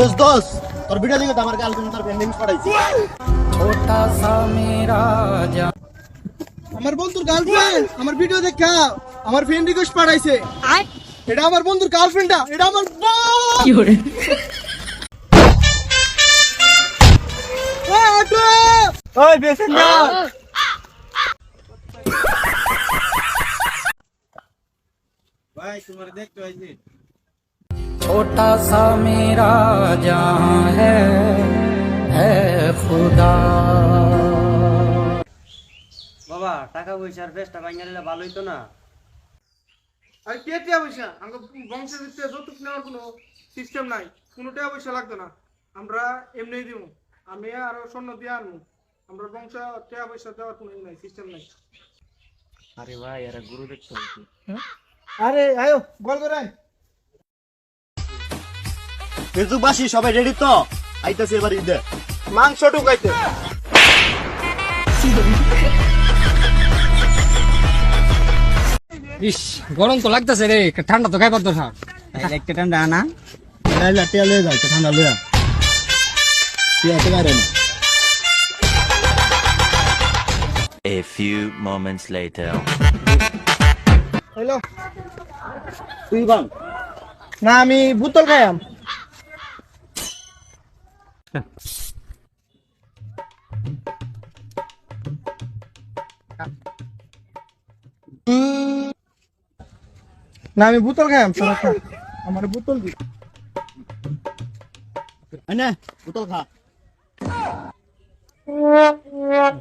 দোষ দোষ তোর ভিডিও দেখে তো আমার গাল তুমি তোর পেন্ডিং পড়াইছি ছোটা সা মেরা যা আমার বন্ধুর গার্লফ্রেন্ড আমার ভিডিও দেখা আমার ফ্রেন্ড রিকোয়েস্ট পাঠাইছে। এটা আমার বন্ধুর গার্লফ্রেন্ডটা এটা আমার কি হরে? ওই বেসেন না। ভাই তোমার দেখতে হয়েছে छोटा सा मेरा जहां है है खुदा বাবা টাকা পয়সার ফেসটা ভাঙা নিলে ভালো হইতো না আর কে টিয়া পয়সা আমরা বংশের ভিতরে যৌতুক নেওয়ার কোনো সিস্টেম নাই কোনো টাকা পয়সা লাগতো না আমরা এমনিই দিব আমি আর স্বর্ণ দিয়ে আনবো আমরা বংশ টাকা পয়সা দেওয়ার কোনো ই নাই সিস্টেম নাই আরে ভাই এরা গুরু দেখতে হইছে আরে আয়ো গোল করে আয়। ফেসবুকবাসী সবাই রেডি তো? আইতাছে এবার ঈদে। মাংস ঢুকাইতে। ইস গরম তো লাগতেছে রে ঠান্ডা তো খাইবার দরকার। একটা ঠান্ডা না লাইলা টিয়া লয়ে যাও ঠান্ডা লইয়া টিয়া তো বাইরে। না A few moments later. Hello. তুই বাং না আমি বোতল খাইয়াম। না আমি বোতল খাইয়াম তোরা খা আমার বোতল দি বোতল খা।